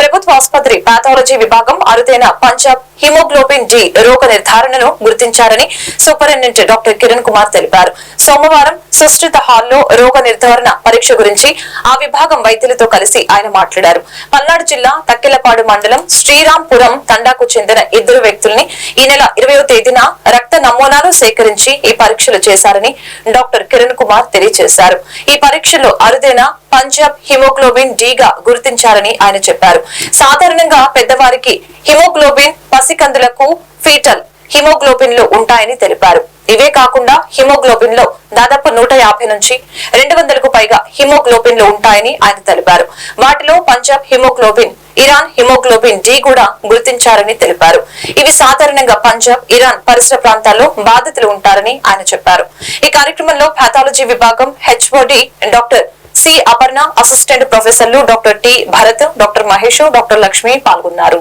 ప్రభుత్వ ఆసుపత్రి పాథాలజీ విభాగం అరుదైన పంజాబ్ హిమోగ్లోబిన్ డి రోగ నిర్ధారణను గుర్తించారని సూపరింటెండెంట్ డాక్టర్ కిరణ్ కుమార్ తెలిపారు. సోమవారం సుష్టిత హాల్లో రోగ నిర్ధారణ పరీక్ష గురించి ఆ విభాగం వైద్యులతో కలిసి ఆయన మాట్లాడారు. పల్నాడు జిల్లా తక్కిలపాడు మండలం శ్రీరాంపురం తండాకు చెందిన ఇద్దరు వ్యక్తుల్ని ఈ నెల ఇరవయో తేదీన రక్త నమూనాలు సేకరించి ఈ పరీక్షలు చేశారని డాక్టర్ కిరణ్ కుమార్ తెలియజేశారు. ఈ పరీక్షలో అరుదైన పంజాబ్ హిమోగ్లోబిన్ డి గా గుర్తించారని ఆయన చెప్పారు. సాధారణంగా పెద్దవారికి హిమోగ్లోబిన్ పసికందులకు ఫీటల్ హిమోగ్లోబిన్లు ఉంటాయని తెలిపారు. ఇవే కాకుండా హిమోగ్లోబిన్లో దాదాపు నూట యాభై నుంచి రెండు వందలకు పైగా హిమోగ్లోబిన్లో ఉంటాయని ఆయన తెలిపారు. వాటిలో Punjab haemoglobin Iran haemoglobin D కూడా గుర్తించారని తెలిపారు. ఇవి సాధారణంగా పంజాబ్ ఇరాన్ పరిసర ప్రాంతాల్లో బాధితులు ఉంటారని ఆయన చెప్పారు. ఈ కార్యక్రమంలో పాథాలజీ విభాగం HOD doctor C Aparna assistant ప్రొఫెసర్లు doctor T Bharath doctor Mahesh doctor Lakshmi పాల్గొన్నారు.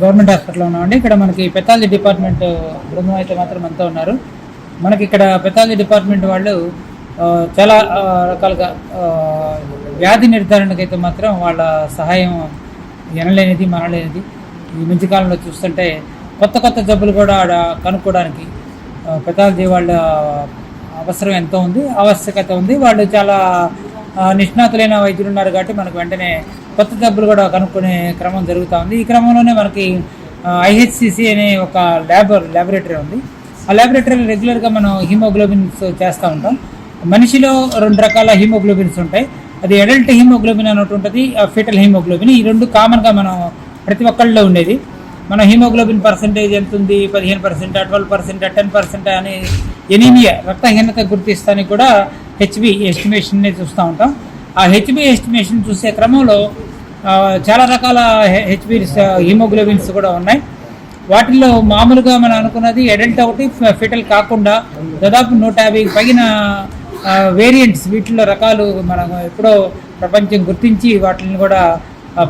గవర్నమెంట్ హాస్పిటల్లో ఉన్నామండి. ఇక్కడ మనకి పెథాలజీ డిపార్ట్మెంట్ బృందం అయితే మాత్రం అంతా ఉన్నారు. మనకి ఇక్కడ పెథాలజీ డిపార్ట్మెంట్ వాళ్ళు చాలా రకాలుగా వ్యాధి నిర్ధారణకైతే మాత్రం వాళ్ళ సహాయం ఎనలేనిది మనలేనిది. ఈ మధ్యకాలంలో చూస్తుంటే కొత్త కొత్త జబ్బులు కూడా ఆడ కనుక్కోవడానికి ఆ, వాళ్ళ అవసరం ఎంతో ఉంది ఆవశ్యకత ఉంది. వాళ్ళు చాలా నిష్ణాతులైన వైద్యులు ఉన్నారు కాబట్టి మనకు వెంటనే కొత్త జబ్బులు కూడా కనుక్కునే క్రమం జరుగుతూ ఉంది. ఈ క్రమంలోనే మనకి ఐహెచ్సిసి అనే ఒక ల్యాబ్ ల్యాబొరేటరీ ఉంది. ఆ ల్యాబొరేటరీలో రెగ్యులర్గా మనం హిమోగ్లోబిన్స్ చేస్తూ ఉంటాం. మనిషిలో రెండు రకాల హిమోగ్లోబిన్స్ ఉంటాయి. అది అడల్ట్ హిమోగ్లోబిన్ అని ఒకటి ఉంటుంది ఫిటల్ హిమోగ్లోబిన్ ఈ రెండు కామన్గా మనం ప్రతి ఒక్కళ్ళలో ఉండేది. మన హిమోగ్లోబిన్ పర్సంటేజ్ ఎంత ఉంది పదిహేను percent twelve percent ten percent అని ఎనీమియా రక్తహీనత గుర్తిస్తానికి కూడా హెచ్బి ఎస్టిమేషన్ని చూస్తూ ఉంటాం. ఆ హెచ్బి ఎస్టిమేషన్ చూసే క్రమంలో చాలా రకాల హెచ్బి హిమోగ్లోబిన్స్ కూడా ఉన్నాయి. వాటిల్లో మామూలుగా మనం అనుకున్నది అడల్ట్ ఒకటి ఫిటల్ కాకుండా దాదాపు నూట యాభై పైన వేరియంట్స్ వీటిల్లో రకాలు మనం ఎప్పుడో ప్రపంచం గుర్తించి వాటిని కూడా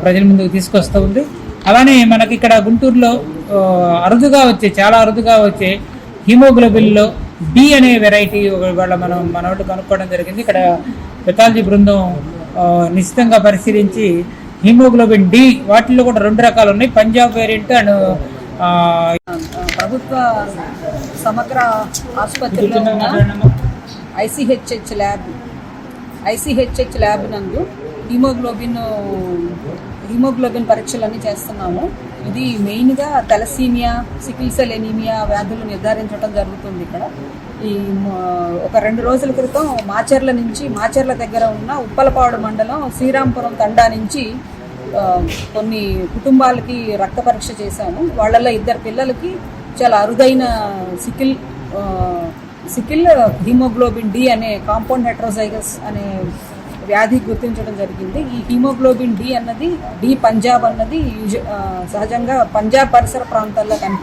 ప్రజల ముందుకు తీసుకొస్తూ ఉంది. అలానే మనకి ఇక్కడ గుంటూరులో అరుదుగా వచ్చే చాలా అరుదుగా వచ్చే హీమోగ్లోబిన్లో డి అనే వెరైటీ వాళ్ళ మనం మన వాళ్ళు కనుక్కోవడం జరిగింది. ఇక్కడ పెథాలజీ బృందం నిశ్చితంగా పరిశీలించి హీమోగ్లోబిన్ డి వాటిల్లో కూడా రెండు రకాలు ఉన్నాయి. పంజాబ్ వేరియంట్ అండ్ ప్రభుత్వ సమగ్ర ఆసుపత్రిలో ఐసిహెచ్హెచ్ ల్యాబ్ ఐసిహెచ్హెచ్ ల్యాబ్ నందు హిమోగ్లోబిన్ హిమోగ్లోబిన్ పరీక్షలన్నీ చేస్తున్నాము. ఇది మెయిన్గా తెలసీమియా సికిల్ సెల్ ఎనీమియా వ్యాధులు నిర్ధారించడం జరుగుతుంది ఇక్కడ. ఈ ఒక రెండు రోజుల క్రితం మాచర్ల నుంచి మాచర్ల దగ్గర ఉన్న ఉప్పలపాడు మండలం శ్రీరాంపురం తండా నుంచి కొన్ని కుటుంబాలకి రక్త పరీక్ష చేశాము. వాళ్ళల్లో ఇద్దరు పిల్లలకి చాలా అరుదైన సికిల్ సికిల్ హీమోగ్లోబిన్ డి అనే కాంపౌండ్ హెట్రోజైగస్ అనే వ్యాధి గుర్తించడం జరిగింది. ఈ హిమోగ్లోబిన్ డి అన్నది డి పంజాబ్ అన్నది ఆ, సహజంగా పంజాబ్ పరిసర ప్రాంతాల్లో కనిపి